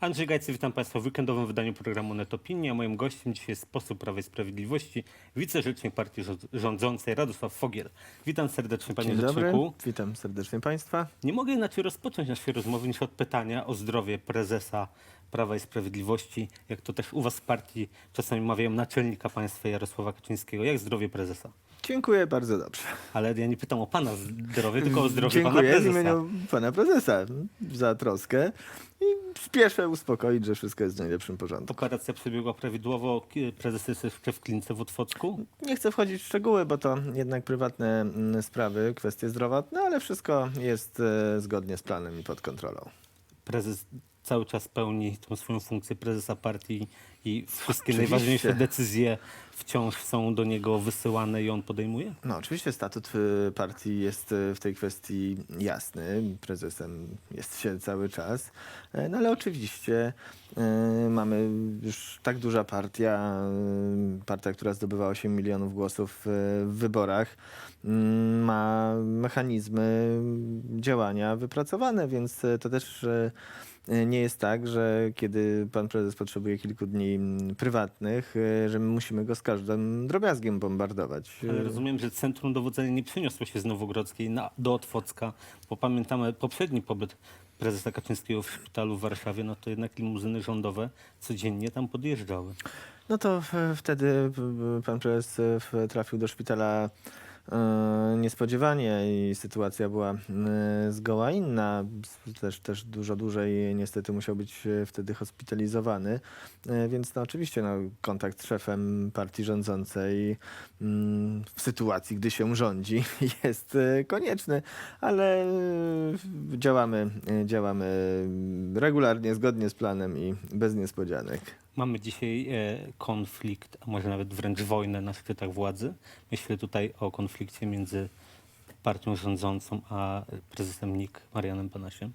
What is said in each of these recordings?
Andrzej Gajcy, witam Państwa w weekendowym wydaniu programu Netopinia. Moim gościem dzisiaj jest poseł Prawa i Sprawiedliwości, wicerzecznik partii rząd- rządzącej Radosław Fogiel. Witam serdecznie Panie Dzień dobry, Rzeczniku. witam serdecznie Państwa. Nie mogę inaczej rozpocząć naszej rozmowy niż od pytania o zdrowie prezesa Prawa i Sprawiedliwości, jak to też u Was w partii czasami mawiają naczelnika państwa Jarosława Kaczyńskiego. Jak zdrowie prezesa? Dziękuję bardzo dobrze. Ale ja nie pytam o Pana zdrowie, tylko o zdrowie Pana Dziękuję w prezesa. imieniu Pana Prezesa za troskę i spieszę uspokoić, że wszystko jest w najlepszym porządku. Operacja przebiegła prawidłowo. Prezes jest jeszcze w klinice w Otwocku. Nie chcę wchodzić w szczegóły, bo to jednak prywatne mm, sprawy, kwestie zdrowotne, ale wszystko jest e, zgodnie z planem i pod kontrolą. prezes cały czas pełni tą swoją funkcję prezesa partii i wszystkie Oczywiście. najważniejsze decyzje wciąż są do niego wysyłane i on podejmuje? No oczywiście statut y, partii jest y, w tej kwestii jasny. Prezesem jest się cały czas. E, No ale oczywiście y, mamy już tak duża partia, partia, która zdobywa 8 milionów głosów w wyborach, ma mechanizmy działania wypracowane, więc to też y, nie jest tak, że kiedy pan prezes potrzebuje kilku dni mm, prywatnych, y, że my musimy go z każdym drobiazgiem bombardować. Ale rozumiem, że centrum dowodzenia nie przeniosło się z Nowogrodzkiej na, do Otwocka, bo pamiętamy poprzedni pobyt prezesa Kaczyńskiego w szpitalu w Warszawie, no to jednak limuzyny rządowe codziennie tam podjeżdżały. No to e, wtedy e, pan prezes e, trafił do szpitala e, niespodziewanie i sytuacja była e, zgoła inna. Też, też dużo dłużej niestety musiał być e, wtedy hospitalizowany. E, Więc no oczywiście no, kontakt z szefem partii rządzącej mm, w sytuacji, gdy się rządzi jest e, konieczny, ale e, działamy, e, działamy regularnie, zgodnie z planem i bez niespodzianek. Mamy dzisiaj e, konflikt, a może nawet wręcz wojnę na szczytach władzy. Myślę tutaj o konflikcie między partią rządzącą a prezesem NIK Marianem Banasiem.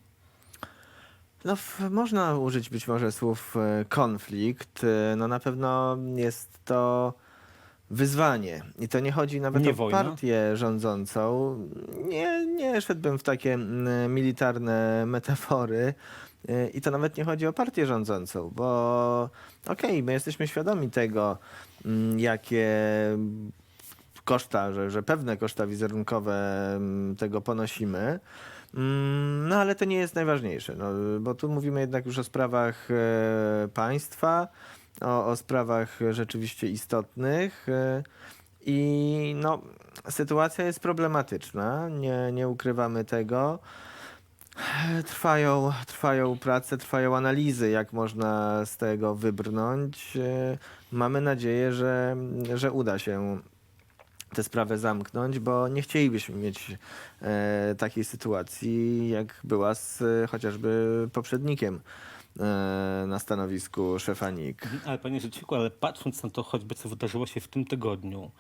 No, można użyć być może słów e, konflikt. E, No na pewno jest to wyzwanie. I to nie chodzi nawet Nie o wojna? partię rządzącą. Nie, nie szedłbym w takie militarne metafory. E, I to nawet nie chodzi o partię rządzącą, bo okej, my jesteśmy świadomi tego, mm, jakie koszta, że, że pewne koszta wizerunkowe mm, tego ponosimy. Mm, No ale to nie jest najważniejsze, no, bo tu mówimy jednak już o sprawach e, państwa, o, o sprawach rzeczywiście istotnych e, i no, sytuacja jest problematyczna, nie, nie ukrywamy tego. Trwają, trwają prace, trwają analizy, jak można z tego wybrnąć. E, Mamy nadzieję, że, że uda się tę sprawę zamknąć, bo nie chcielibyśmy mieć e, takiej sytuacji, jak była z chociażby poprzednikiem e, na stanowisku szefa NIK. Mhm, Ale panie rzeczniku, ale patrząc na to choćby, co wydarzyło się w tym tygodniu,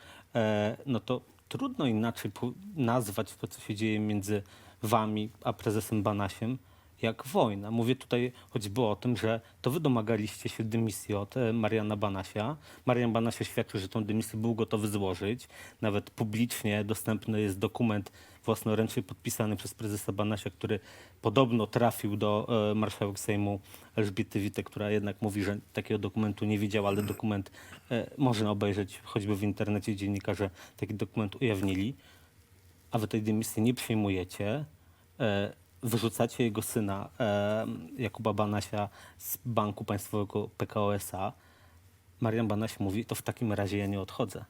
no to trudno inaczej nazwać to, co się dzieje między wami a prezesem Banasiem, jak wojna. Mówię tutaj choćby o tym, że to wy domagaliście się dymisji od e, Mariana Banasia. Marian Banasia świadczył, że tą dymisję był gotowy złożyć. Nawet publicznie dostępny jest dokument własnoręcznie podpisany przez prezesa Banasia, który podobno trafił do e, marszałek Sejmu Elżbiety Witek, która jednak mówi, że takiego dokumentu nie widziała, ale dokument e, można obejrzeć choćby w internecie. Dziennikarze taki dokument ujawnili, a wy tej dymisji nie przyjmujecie. Wyrzucacie jego syna e, Jakuba Banasia z Banku Państwowego PKO SA. Marian Banaś mówi, to w takim razie ja nie odchodzę.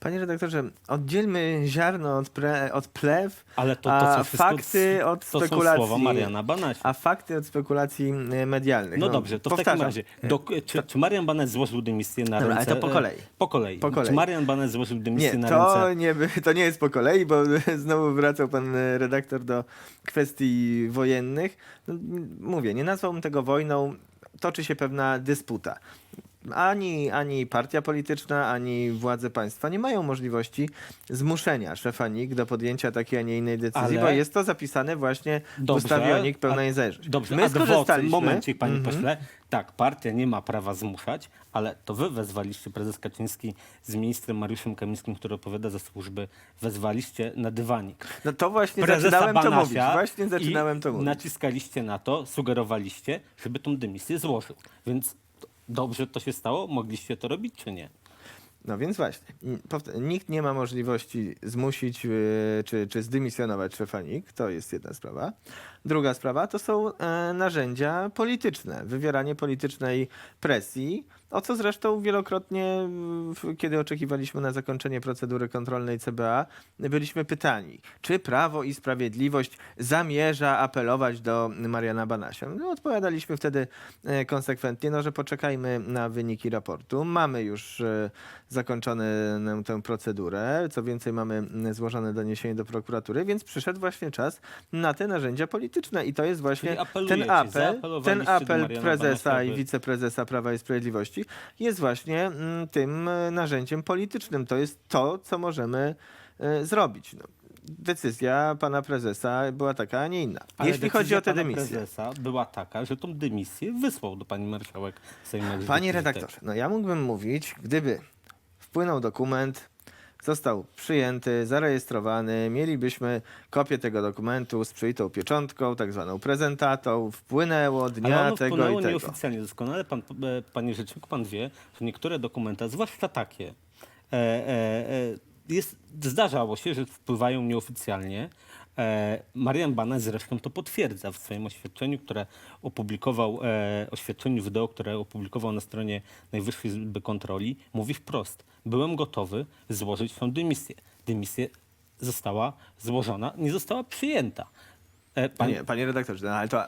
Panie redaktorze, oddzielmy ziarno od, pre, od plew, Ale to, to a co wszystko, fakty od to są spekulacji. słowa Mariana Banasia. a fakty od spekulacji e, medialnych. No dobrze, to w takim powtarzam. razie, do, czy, czy Marian Banet złożył dymisję na Dobra, ale ręce... to po e, kolei. Po kolei. Po kolei. Czy Marian Banet złożył dymisję Nie, na to ręce... nie, by- to nie jest po kolei, bo znowu wracał pan e, redaktor do kwestii wojennych. No, m- mówię, nie nazwałbym tego wojną, toczy się pewna dysputa. Ani, ani partia polityczna, ani władze państwa nie mają możliwości zmuszenia szefa NIK do podjęcia takiej, a nie innej decyzji, Ale- bo jest to zapisane właśnie w Dobrze, ustawie o NIK pełna a- niezależność. Dobrze, My a momencie, panie Mhm. pośle, tak, partia nie ma prawa zmuszać, ale to wy wezwaliście, prezes Kaczyński z ministrem Mariuszem Kamińskim, który odpowiada za służby, wezwaliście na dywanik. No to właśnie zaczynałem to Banasia mówić. Właśnie zaczynałem i to mówić. naciskaliście na to, sugerowaliście, żeby tą dymisję złożył. Więc dobrze to się stało? Mogliście to robić, czy nie? No więc właśnie, nikt nie ma możliwości zmusić yy, czy, czy zdymisjonować szefa NIK, to jest jedna sprawa. Druga sprawa to są e, narzędzia polityczne, wywieranie politycznej presji, o co zresztą wielokrotnie, kiedy oczekiwaliśmy na zakończenie procedury kontrolnej CBA, byliśmy pytani, czy Prawo i Sprawiedliwość zamierza apelować do Mariana Banasia. No, odpowiadaliśmy wtedy e, konsekwentnie, no, że poczekajmy na wyniki raportu. Mamy już e, zakończoną tę procedurę, co więcej mamy złożone doniesienie do prokuratury, więc przyszedł właśnie czas na te narzędzia polityczne i to jest właśnie ten apel, ten apel prezesa i wiceprezesa Prawa i Sprawiedliwości jest właśnie mm, tym e, narzędziem politycznym. To jest to, co możemy e, zrobić. No, decyzja pana prezesa była taka, a nie inna. Ale Jeśli chodzi o tę pana dymisję. prezesa była taka, że tą dymisję wysłał do pani marszałek Sejmu. Panie redaktorze, no ja mógłbym mówić, gdyby wpłynął dokument, został przyjęty, zarejestrowany, mielibyśmy kopię tego dokumentu z przyjętą pieczątką, tak zwaną prezentatą, wpłynęło Ale dnia ono tego wpłynęło i tego. nieoficjalnie. Doskonale pan, e, panie rzeczniku, pan wie, że niektóre dokumenta, zwłaszcza takie, e, e, e, jest, zdarzało się, że wpływają nieoficjalnie. E, Marian Banaś zresztą to potwierdza w swoim oświadczeniu, które opublikował, e, oświadczeniu wideo, które opublikował na stronie Najwyższej Izby Kontroli. Mówi wprost, byłem gotowy złożyć tą dymisję. Dymisja została złożona, nie została przyjęta. E, pan, Panie, panie redaktorze, no ale to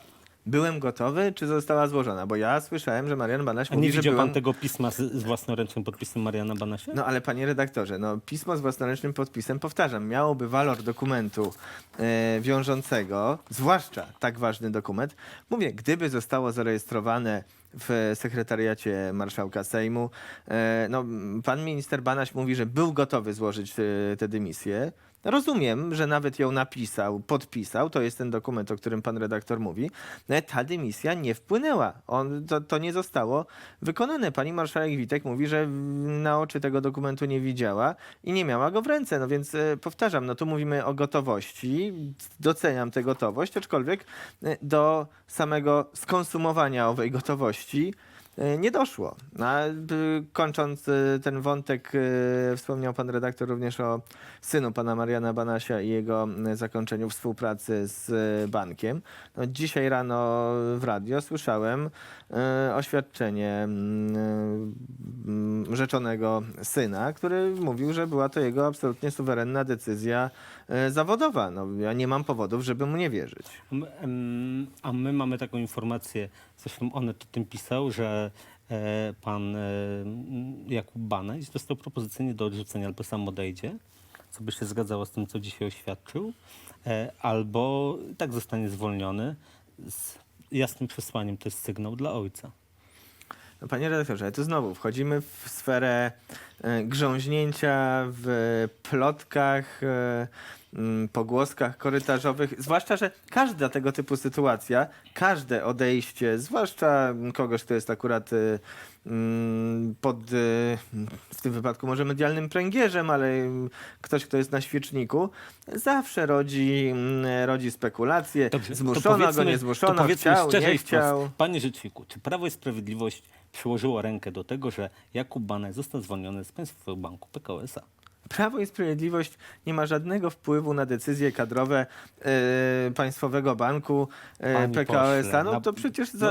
byłem gotowy, czy została złożona? Bo ja słyszałem, że Marian Banaś A mówi, nie że widział byłem... pan tego pisma z, z własnoręcznym podpisem Mariana Banasia? No ale panie redaktorze, no pismo z własnoręcznym podpisem, powtarzam, miałoby walor dokumentu e, wiążącego, zwłaszcza tak ważny dokument. Mówię, gdyby zostało zarejestrowane w sekretariacie marszałka Sejmu, e, no pan minister Banaś mówi, że był gotowy złożyć e, tę dymisję. Rozumiem, że nawet ją napisał, podpisał, to jest ten dokument, o którym pan redaktor mówi, ta dymisja nie wpłynęła. On, to, to nie zostało wykonane. Pani marszałek Witek mówi, że na oczy tego dokumentu nie widziała i nie miała go w ręce. No więc e, powtarzam, no tu mówimy o gotowości, doceniam tę gotowość, aczkolwiek e, do samego skonsumowania owej gotowości nie doszło. A, y, kończąc y, ten wątek, y, wspomniał pan redaktor również o synu pana Mariana Banasia i jego zakończeniu współpracy z bankiem. No, dzisiaj rano w radio słyszałem oświadczenie rzeczonego syna, który mówił, że była to jego absolutnie suwerenna decyzja y, zawodowa. No, ja nie mam powodów, żeby mu nie wierzyć. A my, em, a my mamy taką informację, zresztą Onet o tym pisał, że e, pan e, Jakub Banaś dostał propozycję nie do odrzucenia, albo sam odejdzie, co by się zgadzało z tym, co dzisiaj oświadczył, e, albo i tak zostanie zwolniony z jasnym przesłaniem, to jest sygnał dla ojca. No, Panie redaktorze, tu znowu wchodzimy w sferę e, grząźnięcia w plotkach, e, pogłoskach korytarzowych. Zwłaszcza, że każda tego typu sytuacja, każde odejście, zwłaszcza kogoś, kto jest akurat e, pod, w tym wypadku może medialnym pręgierzem, ale ktoś, kto jest na świeczniku, zawsze rodzi, rodzi spekulacje. Dobrze, zmuszono go, nie zmuszono, chciał, szczerze nie chciał. Panie Rzeczniku, czy Prawo i Sprawiedliwość przyłożyło rękę do tego, że Jakub Banaś został zwolniony z Państwowego Banku PKO SA? Prawo i Sprawiedliwość nie ma żadnego wpływu na decyzje kadrowe e, Państwowego Banku e, Panie PKO SA. No to przecież no,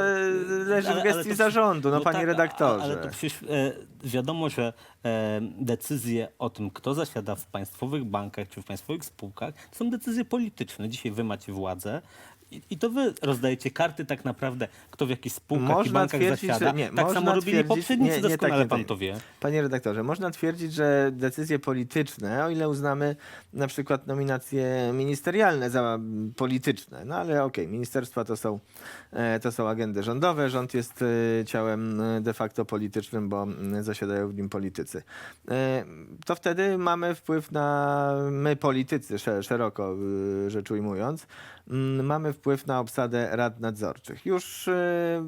leży ale- w gestii to- zarządu, no, no panie tak, redaktorze. Ale to przecież e, wiadomo, że e, decyzje o tym, kto zasiada w państwowych bankach czy w państwowych spółkach, to są decyzje polityczne. Dzisiaj wy macie władzę I, I to wy rozdajecie karty tak naprawdę, kto w jakich spółkach i Można bankach twierdzić, zasiada. że nie, tak samo robili poprzednicy, nie, nie, tak, doskonale nie, pan tak. to wie. Panie redaktorze, można twierdzić, że decyzje polityczne, o ile uznamy na przykład nominacje ministerialne za polityczne, no ale okej, ministerstwa to są, e, to są agendy rządowe, rząd jest e, ciałem e, de facto politycznym, bo mm, zasiadają w nim politycy. To wtedy mamy wpływ na, my politycy, sze- szeroko rzecz ujmując, mm, mamy wpływ na obsadę rad nadzorczych. Już e,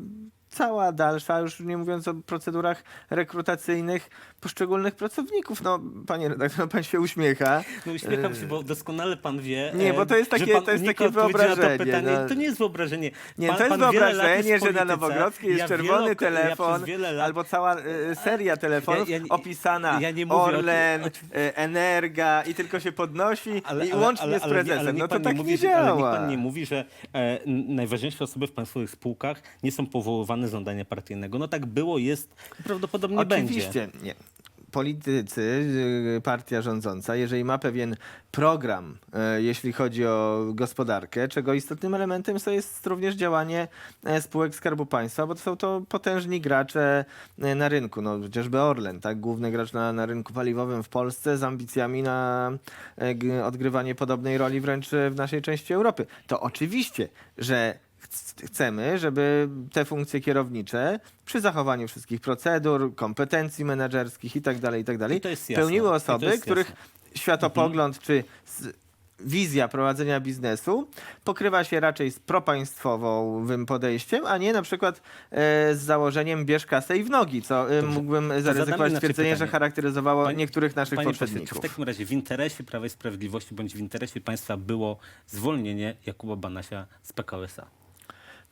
cała dalsza, już nie mówiąc o procedurach rekrutacyjnych poszczególnych pracowników. No, panie redaktor, pan się uśmiecha. No uśmiecham się, bo doskonale pan wie, Nie, e, bo to jest że takie- to jest takie wyobrażenie, To, pytanie. no. to nie jest wyobrażenie. Nie, pan, to jest wyobrażenie, jest że na. Nowogrodzkiej jest Ja czerwony wieloko- telefon, ja lat, albo cała e, seria telefonów Ja- nie- opisana nie mówię o tym- Orlen, o- e, Energa i tylko się podnosi i łącznie z ale prezesem. ale niech no to tak mówi, nie że- Ale niech działa. pan nie mówi, że e, najważniejsze osoby w państwowych spółkach nie są powoływane z żądania partyjnego. No tak było, jest i prawdopodobnie będzie. Oczywiście, nie. Politycy, y, partia rządząca, jeżeli ma pewien program, e, jeśli chodzi o gospodarkę, czego istotnym elementem to jest również działanie e, spółek Skarbu Państwa, bo to są to potężni gracze e, na rynku. No, chociażby Orlen, tak, główny gracz na, na rynku paliwowym w Polsce z ambicjami na e, odgrywanie podobnej roli wręcz w naszej części Europy. To oczywiście, że chcemy, żeby te funkcje kierownicze przy zachowaniu wszystkich procedur, kompetencji menedżerskich i tak dalej, i tak dalej, I to jest jasne. pełniły osoby, których światopogląd czy s- wizja prowadzenia biznesu pokrywa się raczej z propaństwowym podejściem, a nie na przykład e, z założeniem bierz kasę i w nogi, co e, mógłbym zaryzykować stwierdzenie, że charakteryzowało niektórych naszych Panie czy poprzedników. w takim razie w interesie Prawa i Sprawiedliwości bądź w interesie państwa było zwolnienie Jakuba Banasia z PKO SA?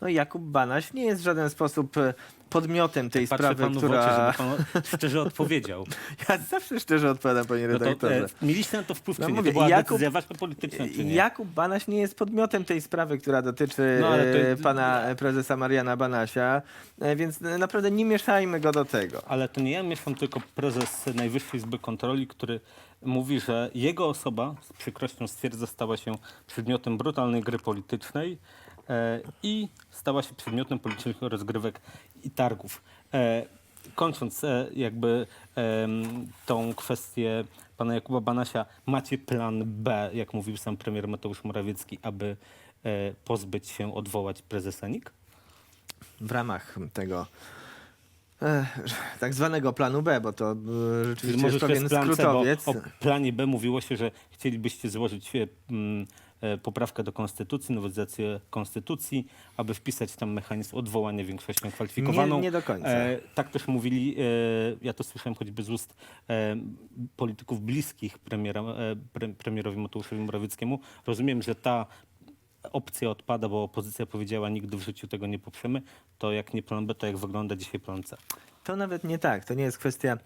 No Jakub Banaś nie jest w żaden sposób e, podmiotem tej Patrzę sprawy, panu która... w oczy, żeby pan szczerze odpowiedział. Ja zawsze szczerze odpowiadam, panie No to, redaktorze. e, mieliście na to wpływ, No czy nie? mówię, to była Jakub- decyzja wasza polityczna, czy nie? Jakub Banaś nie jest podmiotem tej sprawy, która dotyczy No, to e, pana prezesa Mariana Banasia, e, więc naprawdę nie mieszajmy go do tego. Ale to nie ja mieszam, tylko prezes Najwyższej Izby Kontroli, który mówi, że jego osoba, z przykrością stwierdza, stała się przedmiotem brutalnej gry politycznej i stała się przedmiotem politycznych rozgrywek i targów. E, kończąc e, jakby tą kwestię pana Jakuba Banasia, macie plan B, jak mówił sam premier Mateusz Morawiecki, aby e, pozbyć się, odwołać prezesa NIK? W ramach tego e, tak zwanego planu B, bo to e, rzeczywiście Może jest pewien jest plan C, bo skrótowiec. o planie B mówiło się, że chcielibyście złożyć e, e, poprawkę do konstytucji, nowelizację konstytucji, aby wpisać tam mechanizm odwołania większością kwalifikowaną. Nie- nie do końca. E, tak też mówili, e, ja to słyszałem choćby z ust e, polityków bliskich premiera, e, pre, premierowi Mateuszowi Morawieckiemu. Rozumiem, że ta opcja odpada, bo opozycja powiedziała, nigdy w życiu tego nie poprzemy. To jak nie plan B, to jak wygląda dzisiaj plan C? To nawet nie tak. To nie jest kwestia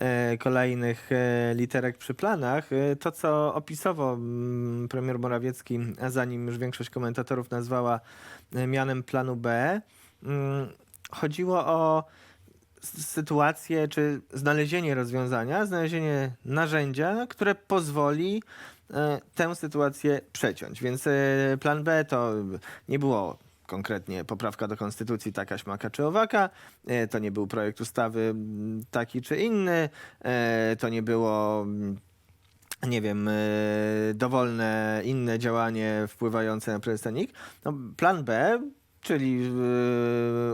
e, kolejnych e, literek przy planach. E, to, co opisowo mm, premier Morawiecki, a zanim już większość komentatorów nazwała e, mianem planu B, mm, chodziło o sytuację czy znalezienie rozwiązania, znalezienie narzędzia, które pozwoli e, tę sytuację przeciąć. Więc e, plan B to nie było konkretnie poprawka do konstytucji taka, śmaka czy owaka, e, to nie był projekt ustawy taki czy inny, e, to nie było nie wiem, e, dowolne inne działanie wpływające na prezesa NIK. No, plan B, czyli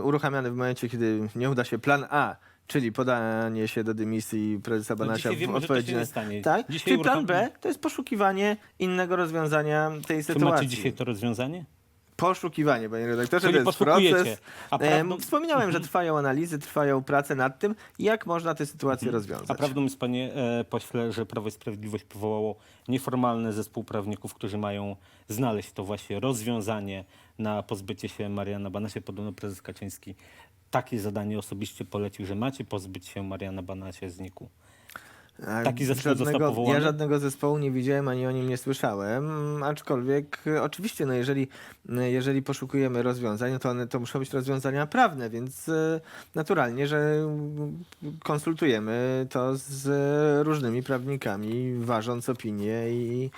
uruchamiany w momencie, kiedy nie uda się plan A, czyli podanie się do dymisji prezesa No, Banasia dzisiaj w odpowiedzi na... Tak, Dzisiaj czyli plan B to jest poszukiwanie innego rozwiązania tej Czy sytuacji. macie dzisiaj to rozwiązanie? Poszukiwanie, panie redaktorze, Czyli to jest poszukujecie. proces. A Em, prawdą, Wspominałem, że trwają analizy, trwają prace nad tym, jak można tę sytuację rozwiązać. Mhm. a prawdą jest, panie e, pośle, że Prawo i Sprawiedliwość powołało nieformalny zespół prawników, którzy mają znaleźć to właśnie rozwiązanie na pozbycie się Mariana Banasia. Podobno prezes Kaczyński takie zadanie osobiście polecił, że macie pozbyć się Mariana Banasia z NIK-u. Taki zespół został żadnego, powołany? Ja żadnego zespołu nie widziałem, ani o nim nie słyszałem, aczkolwiek e, oczywiście, no jeżeli, e, jeżeli poszukujemy rozwiązań, no to one to muszą być rozwiązania prawne, więc e, naturalnie, że mm, konsultujemy to z różnymi prawnikami, ważąc opinie i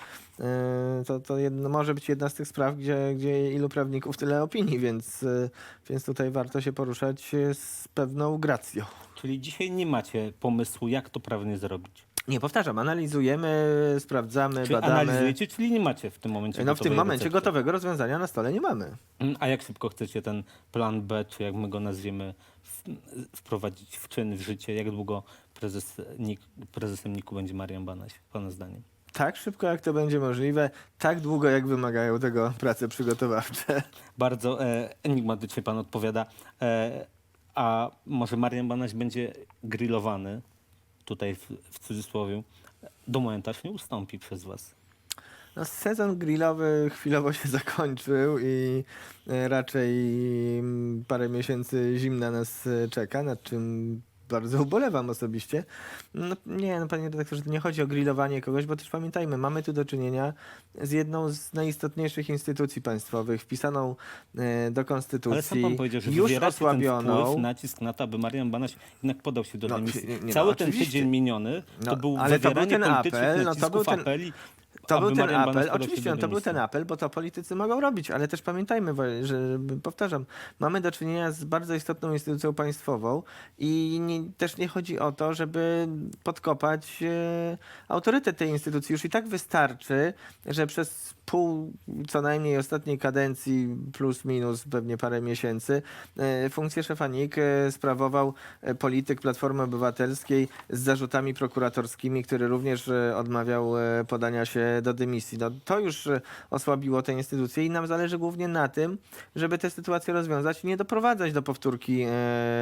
to, to jedno, może być jedna z tych spraw, gdzie, gdzie ilu prawników, tyle opinii, więc, e, więc tutaj warto się poruszać e, z pewną gracją. Czyli dzisiaj nie macie pomysłu, jak to prawnie zrobić. Nie, powtarzam, analizujemy, sprawdzamy, Czyli badamy. analizujecie, czyli nie macie w tym momencie No w tym momencie recepty. gotowego rozwiązania na stole nie mamy. Mm, A jak szybko chcecie ten plan B, czy jak my go nazwiemy, wprowadzić w czyn, w życie? Jak długo prezes, NIK, prezesem NIK-u będzie Marian Banaś, pana zdaniem? Tak szybko, jak to będzie możliwe, tak długo, jak wymagają tego prace przygotowawcze. Bardzo e, enigmatycznie pan odpowiada. E, a może Marian Banaś będzie grillowany, tutaj w, w cudzysłowie, do momentu, aż nie ustąpi przez was. No, sezon grillowy chwilowo się zakończył i e, raczej mm, parę miesięcy zimna nas e, czeka, nad czym bardzo ubolewam osobiście. No, nie, no panie redaktorze, to nie chodzi o grillowanie kogoś, bo też pamiętajmy, mamy tu do czynienia z jedną z najistotniejszych instytucji państwowych, wpisaną e, do konstytucji, Ale sam pan powiedział, że już wywieracie ten osłabioną. wpływ, nacisk na to, aby Marian Banaś jednak podał się do No, dymisji. nie, no, Cały ten oczywiście. tydzień miniony to No, był ale to był ten apel, no to był ten- apeli, To był ten Marian apel, oczywiście to był ten apel, bo to politycy mogą robić, ale też pamiętajmy, że powtarzam, mamy do czynienia z bardzo istotną instytucją państwową i nie, też nie chodzi o to, żeby podkopać e, autorytet tej instytucji. Już i tak wystarczy, że przez pół co najmniej ostatniej kadencji, plus minus pewnie parę miesięcy, e, funkcję szefa NIK e, sprawował e, polityk Platformy Obywatelskiej z zarzutami prokuratorskimi, który również odmawiał podania się do dymisji. No, to już osłabiło tę instytucję i nam zależy głównie na tym, żeby tę sytuację rozwiązać i nie doprowadzać do powtórki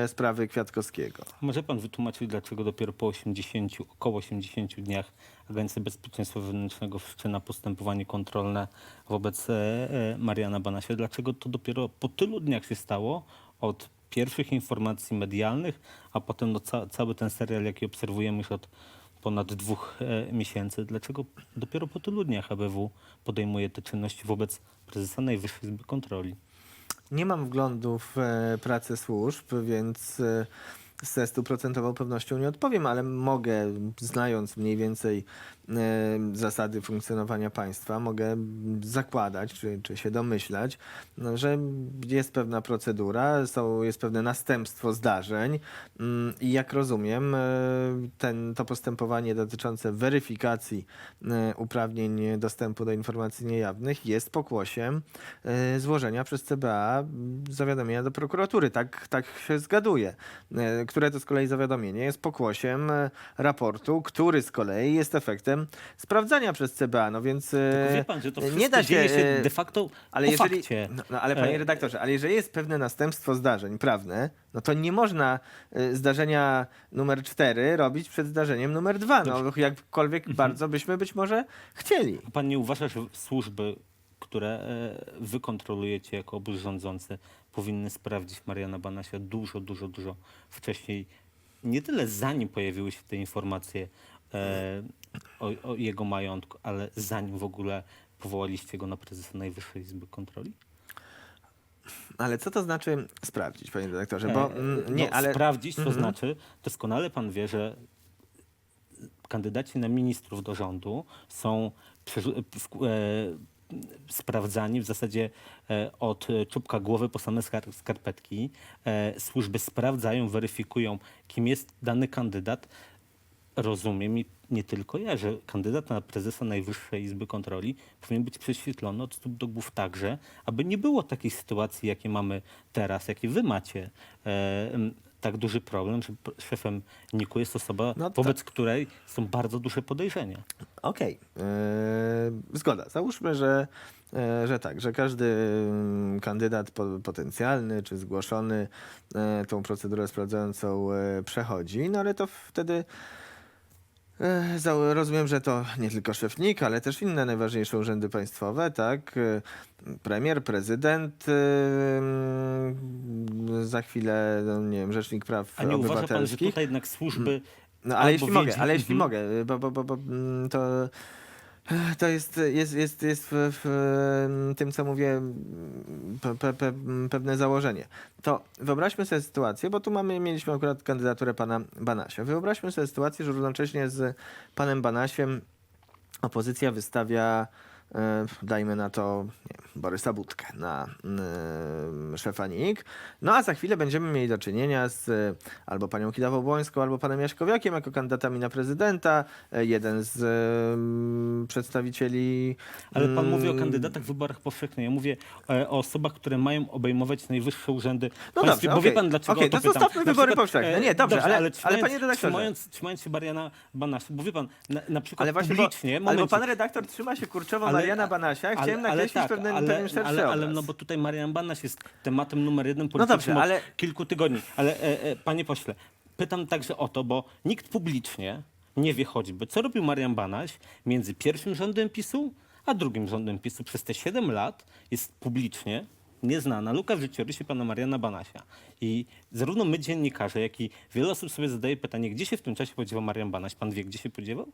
sprawy Kwiatkowskiego. Może pan wytłumaczyć, dlaczego dopiero po 80, około 80 dniach Agencja Bezpieczeństwa Wewnętrznego wszczyna postępowanie kontrolne wobec e, e, Mariana Banasia? Dlaczego to dopiero po tylu dniach się stało od pierwszych informacji medialnych, a potem no, ca cały ten serial, jaki obserwujemy już od ponad dwóch e, miesięcy? Dlaczego dopiero po tylu dniach ABW podejmuje te czynności wobec prezesa Najwyższej Izby Kontroli? Nie mam wglądu w e, pracę służb, więc e, ze stuprocentową pewnością nie odpowiem, ale mogę, znając mniej więcej zasady funkcjonowania państwa, mogę zakładać, czy, czy się domyślać, no, że jest pewna procedura, są, jest pewne następstwo zdarzeń mm, i jak rozumiem, e, ten, to postępowanie dotyczące weryfikacji e, uprawnień dostępu do informacji niejawnych jest pokłosiem e, złożenia przez CBA zawiadomienia do prokuratury. Tak, tak się zgaduje. Które to z kolei zawiadomienie jest pokłosiem raportu, który z kolei jest efektem sprawdzania przez CBA. No więc e, Tylko wie pan, że to nie da się, dzieje się e, de facto ale po jeżeli, fakcie. no, no, ale panie E, redaktorze, ale jeżeli jest pewne następstwo zdarzeń prawne, no to nie można zdarzenia numer 4 robić przed zdarzeniem numer 2. No jakkolwiek Mhm. bardzo byśmy być może chcieli. A pan nie uważa, że służby, które wy kontrolujecie jako obóz rządzący, powinny sprawdzić Mariana Banasia dużo, dużo, dużo wcześniej? Nie tyle zanim pojawiły się te informacje o, o jego majątku, ale zanim w ogóle powołaliście go na prezesa Najwyższej Izby Kontroli? Ale co to znaczy sprawdzić, panie redaktorze? Bo E, mm, nie, no, ale Sprawdzić, to Mhm. znaczy, doskonale pan wie, że kandydaci na ministrów do rządu są przerzu- w- e, sprawdzani w zasadzie e, od e, czubka głowy po same skar- skarpetki. E, służby sprawdzają, weryfikują, kim jest dany kandydat. Rozumiem i nie tylko ja, że kandydat na prezesa Najwyższej Izby Kontroli powinien być prześwietlony od stóp do głów także, aby nie było takiej sytuacji, jakie mamy teraz, jakie wy macie. E, tak duży problem, że szefem NIK-u jest osoba, No tak. wobec której są bardzo duże podejrzenia. Okej, yy, zgoda. Załóżmy, że, yy, że tak, że każdy kandydat po, potencjalny czy zgłoszony yy, tą procedurę sprawdzającą przechodzi, no ale to wtedy za- rozumiem, że to nie tylko szef NIK, ale też inne najważniejsze urzędy państwowe, tak? Yy, Premier, prezydent, yy, za chwilę, no, nie wiem, rzecznik praw A nie uważa pan, że obywatelskich. tutaj jednak służby No ale Albo jeśli mogę, ale jeśli Mhm. mogę, bo, bo, bo, bo mm, to, to jest, jest, jest, jest w, w tym, co mówię, pe, pe, pe, pewne założenie. To wyobraźmy sobie sytuację, bo tu mamy, mieliśmy akurat kandydaturę pana Banasia. Wyobraźmy sobie sytuację, że równocześnie z panem Banasiem opozycja wystawia, dajmy na to, nie Borysa Budkę na e, szefa NIK. No a za chwilę będziemy mieli do czynienia z e, albo panią Kidawą-Błońską, albo panem Jaśkowiakiem jako kandydatami na prezydenta. E, jeden z e, przedstawicieli... Ale pan mm, mówi o kandydatach w wyborach powszechnych. Ja mówię e, o osobach, które mają obejmować najwyższe urzędy No państwie. dobrze, Bo wie pan, dlaczego Okej, o to to pytam? zostawmy Na wybory przykład, powszechne. e, Nie, dobrze, ale- ale trzymając, panie redaktorze. Trzymając, trzymając się Mariana Banasza, bo wie pan, na, na przykład Ale właśnie, bo, publicznie... ale bo pan redaktor trzyma się kurczowo Ale- Mariana Banasia. Chciałem nakreślić tak, pewien, ale, pewien szerszy ale, ale no bo tutaj Marian Banaś jest tematem numer jeden No politycznym dobrze, od ale- kilku tygodni. Ale e, e, panie pośle, pytam także o to, bo nikt publicznie nie wie choćby, co robił Marian Banaś między pierwszym rządem PiSu, a drugim rządem PiSu. Przez te 7 lat jest publicznie nieznana luka w życiorysie pana Mariana Banasia. I zarówno my dziennikarze, jak i wiele osób sobie zadaje pytanie, gdzie się w tym czasie podziewał Marian Banaś. Pan wie, gdzie się podziewał?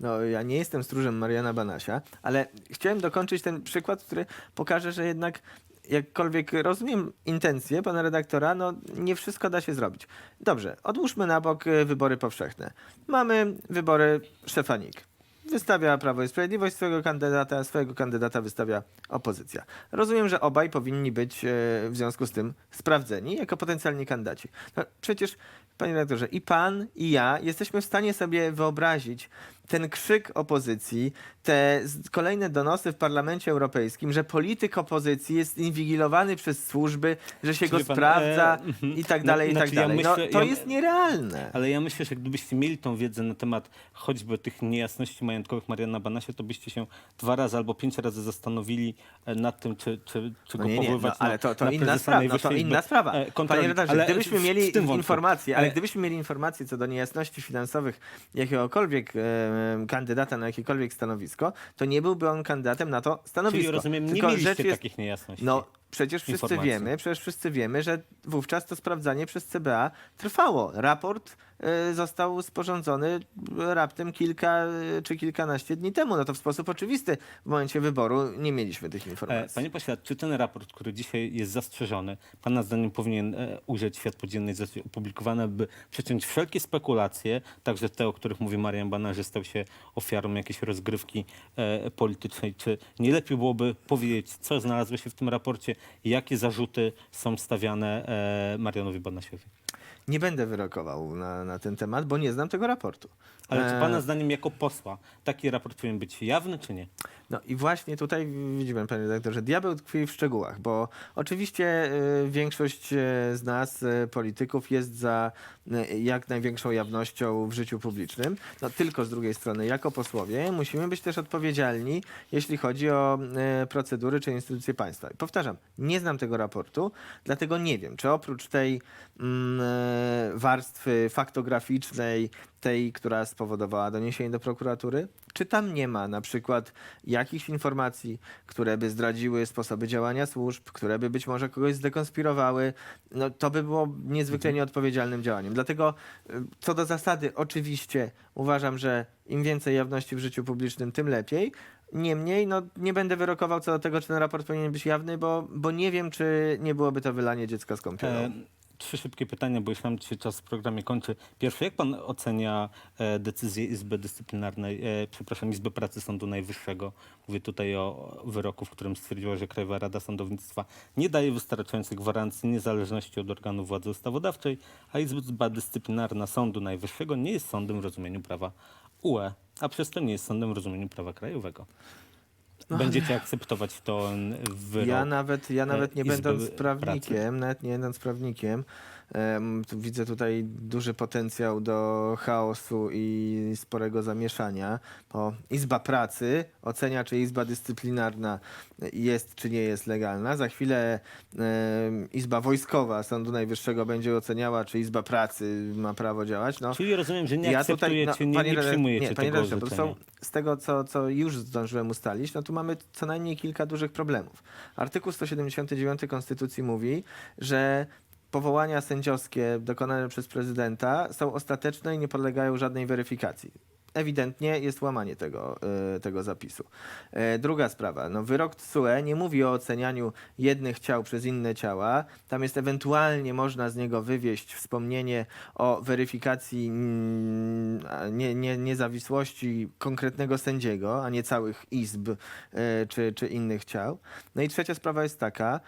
No, ja nie jestem stróżem Mariana Banasia, ale chciałem dokończyć ten przykład, który pokaże, że jednak jakkolwiek rozumiem intencje pana redaktora, no nie wszystko da się zrobić. Dobrze, odłóżmy na bok wybory powszechne. Mamy wybory szefa NIK. Wystawia Prawo i Sprawiedliwość swojego kandydata, swojego kandydata wystawia opozycja. Rozumiem, że obaj powinni być e, w związku z tym sprawdzeni jako potencjalni kandydaci. No, przecież, panie redaktorze, i pan, i ja jesteśmy w stanie sobie wyobrazić ten krzyk opozycji, te kolejne donosy w Parlamencie Europejskim, że polityk opozycji jest inwigilowany przez służby, że się go Wie pan, sprawdza e, i tak No, dalej, i tak znaczy ja dalej. myślę- no, to ja- jest nierealne. Ale ja myślę, że gdybyście mieli tą wiedzę na temat choćby tych niejasności majątkowych Mariana Banasia, to byście się dwa razy albo pięć razy zastanowili e, nad tym, czy, czy, czy No go nie, nie, no, powoływać na ale to, to na inna sprawa. No to inna sprawa. e, kontroli. Panie redaktorze, gdybyśmy mieli informacje, ale gdybyśmy mieli informacje co do niejasności finansowych jakiegokolwiek e, kandydata na jakiekolwiek stanowisko, to nie byłby on kandydatem na to stanowisko. Czyli rozumiem, nie Tylko mieliście rzecz jest- takich niejasności. No, przecież wszyscy Informacji. wiemy, przecież wszyscy wiemy, że wówczas to sprawdzanie przez CBA trwało. Raport e, został sporządzony raptem kilka e, czy kilkanaście dni temu. No to w sposób oczywisty w momencie wyboru nie mieliśmy tych E, informacji. Panie pośle, czy ten raport, który dzisiaj jest zastrzeżony, Pana zdaniem powinien e, ujrzeć światło dziennej, zostać opublikowany, by przeciąć wszelkie spekulacje, także te, o których mówi Marian Bana, że stał się ofiarą jakiejś rozgrywki e, politycznej. Czy nie lepiej byłoby powiedzieć, co znalazło się w tym raporcie i jakie zarzuty są stawiane e, Marianowi Banasiowi? Nie będę wyrokował na, na ten temat, bo nie znam tego raportu. Ale czy E, Pana zdaniem jako posła taki raport powinien być jawny, czy nie? No i właśnie tutaj widzimy, panie redaktorze, diabeł tkwi w szczegółach, bo oczywiście y, większość z nas, y, polityków, jest za jak największą jawnością w życiu publicznym. No tylko z drugiej strony, jako posłowie, musimy być też odpowiedzialni, jeśli chodzi o y, procedury czy instytucje państwa. Powtarzam, nie znam tego raportu, dlatego nie wiem, czy oprócz tej mm, y, warstwy faktograficznej, tej, która spowodowała doniesienie do prokuratury, czy tam nie ma na przykład jakichś informacji, które by zdradziły sposoby działania służb, które by być może kogoś zdekonspirowały, no to by było niezwykle nieodpowiedzialnym działaniem. Dlatego y, co do zasady, oczywiście uważam, że im więcej jawności w życiu publicznym, tym lepiej. Niemniej, no, nie będę wyrokował co do tego, czy ten raport powinien być jawny, bo, bo nie wiem, czy nie byłoby to wylanie dziecka z kąpielą. Trzy szybkie pytania, bo już nam się czas w programie kończy. Pierwsze, jak pan ocenia e, decyzję Izby Dyscyplinarnej, e, przepraszam, Izby Pracy Sądu Najwyższego? Mówię tutaj o wyroku, w którym stwierdziła, że Krajowa Rada Sądownictwa nie daje wystarczających gwarancji niezależności od organów władzy ustawodawczej, a Izba Dyscyplinarna Sądu Najwyższego nie jest sądem w rozumieniu prawa UE, a przez to nie jest sądem w rozumieniu prawa krajowego. Będziecie akceptować ten wyrok? Ja nawet, ja nawet nie będąc Pracy. prawnikiem, nawet nie będąc prawnikiem, em, tu widzę tutaj duży potencjał do chaosu i sporego zamieszania, bo Izba Pracy ocenia, czy Izba Dyscyplinarna jest, czy nie jest legalna. Za chwilę em, Izba Wojskowa Sądu Najwyższego będzie oceniała, czy Izba Pracy ma prawo działać. No, Czyli rozumiem, że nie akceptujecie, nie, panie nie przyjmujecie nie, panie tego redaktorze, orzeczenia. są, z tego, co, co już zdążyłem ustalić, no tu mamy co najmniej kilka dużych problemów. Artykuł 179 Konstytucji mówi, że powołania sędziowskie dokonane przez prezydenta są ostateczne i nie podlegają żadnej weryfikacji. Ewidentnie jest łamanie tego, e, tego zapisu. E, Druga sprawa, no wyrok TSUE nie mówi o ocenianiu jednych ciał przez inne ciała. Tam jest ewentualnie można z niego wywieść wspomnienie o weryfikacji mm, nie, nie, niezawisłości konkretnego sędziego, a nie całych izb e, czy, czy innych ciał. No i trzecia sprawa jest taka,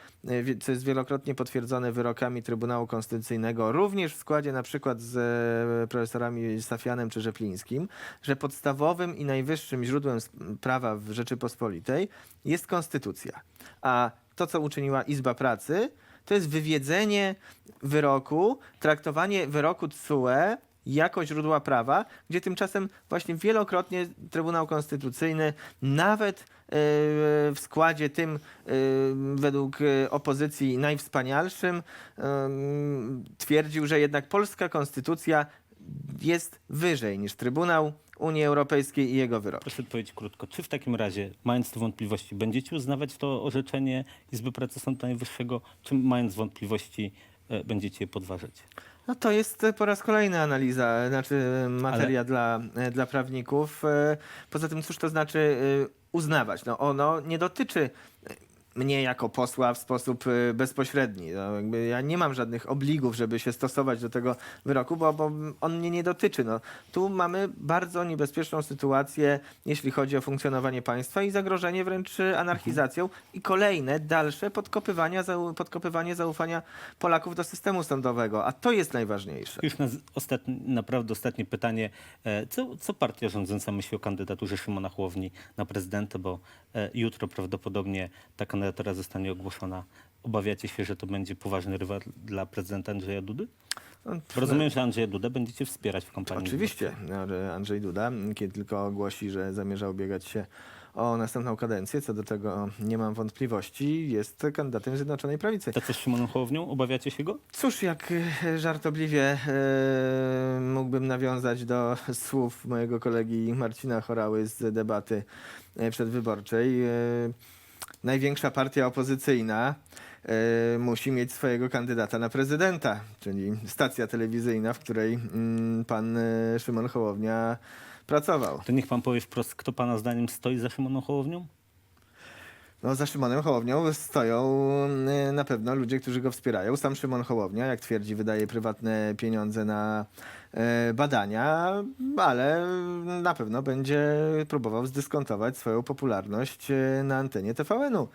co jest wielokrotnie potwierdzone wyrokami Trybunału Konstytucyjnego, również w składzie na przykład z profesorami Safianem czy Rzeplińskim, że podstawowym i najwyższym źródłem prawa w Rzeczypospolitej jest konstytucja. A to, co uczyniła Izba Pracy, to jest wywiedzenie wyroku, traktowanie wyroku TSUE jako źródła prawa, gdzie tymczasem właśnie wielokrotnie Trybunał Konstytucyjny nawet e, w składzie tym e, według e, opozycji najwspanialszym twierdził, że jednak polska konstytucja jest wyżej niż Trybunał Unii Europejskiej i jego wyrok. Proszę odpowiedzieć krótko. Czy w takim razie, mając te wątpliwości, będziecie uznawać to orzeczenie Izby Pracy Sądu Najwyższego, czy mając wątpliwości, e, będziecie je podważać? No to jest e, po raz kolejny analiza, znaczy e, materia dla, e, dla prawników. Poza tym, cóż to znaczy uznawać? No ono nie dotyczy mnie jako posła w sposób e, bezpośredni. No, jakby ja nie mam żadnych obligów, żeby się stosować do tego wyroku, bo, bo on mnie nie dotyczy. No, tu mamy bardzo niebezpieczną sytuację, jeśli chodzi o funkcjonowanie państwa i zagrożenie wręcz e, anarchizacją i kolejne, dalsze podkopywania, podkopywanie zaufania Polaków do systemu sądowego, a to jest najważniejsze. Już na ostatni, naprawdę ostatnie pytanie. E, Co, co partia rządząca myśli o kandydaturze Szymona Hołowni na prezydenta, bo e, jutro prawdopodobnie ta kandydatura zostanie ogłoszona. Obawiacie się, że to będzie poważny rywal dla prezydenta Andrzeja Dudy? No, Rozumiem, że Andrzeja Dudę będziecie wspierać w kampanii. Oczywiście, że Andrzej Duda, kiedy tylko ogłosi, że zamierza ubiegać się o następną kadencję, co do tego nie mam wątpliwości, jest kandydatem Zjednoczonej Prawicy. To co z Szymonem Hołownią? Obawiacie się go? Cóż, jak e, żartobliwie e, mógłbym nawiązać do słów mojego kolegi Marcina Chorały z debaty e, przedwyborczej. E, największa partia opozycyjna e, musi mieć swojego kandydata na prezydenta, czyli stacja telewizyjna, w której mm, pan e, Szymon Hołownia pracował. To niech pan powie wprost, kto pana zdaniem stoi za Szymoną Hołownią? No, za Szymonem Hołownią stoją y, na pewno ludzie, którzy go wspierają. Sam Szymon Hołownia, jak twierdzi, wydaje prywatne pieniądze na e, badania, ale na pewno będzie próbował zdyskontować swoją popularność e, na antenie TVN-u,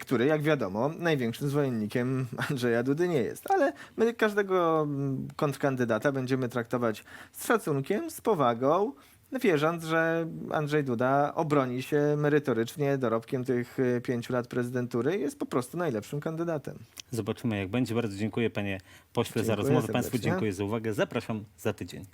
który, jak wiadomo, największym zwolennikiem Andrzeja Dudy nie jest. Ale my każdego mm, kontrkandydata będziemy traktować z szacunkiem, z powagą, wierząc, że Andrzej Duda obroni się merytorycznie dorobkiem tych y, pięciu lat prezydentury i jest po prostu najlepszym kandydatem. Zobaczymy jak będzie. Bardzo dziękuję panie pośle za Dziękuję rozmowę. Państwu serdecznie. dziękuję za uwagę. Zapraszam za tydzień.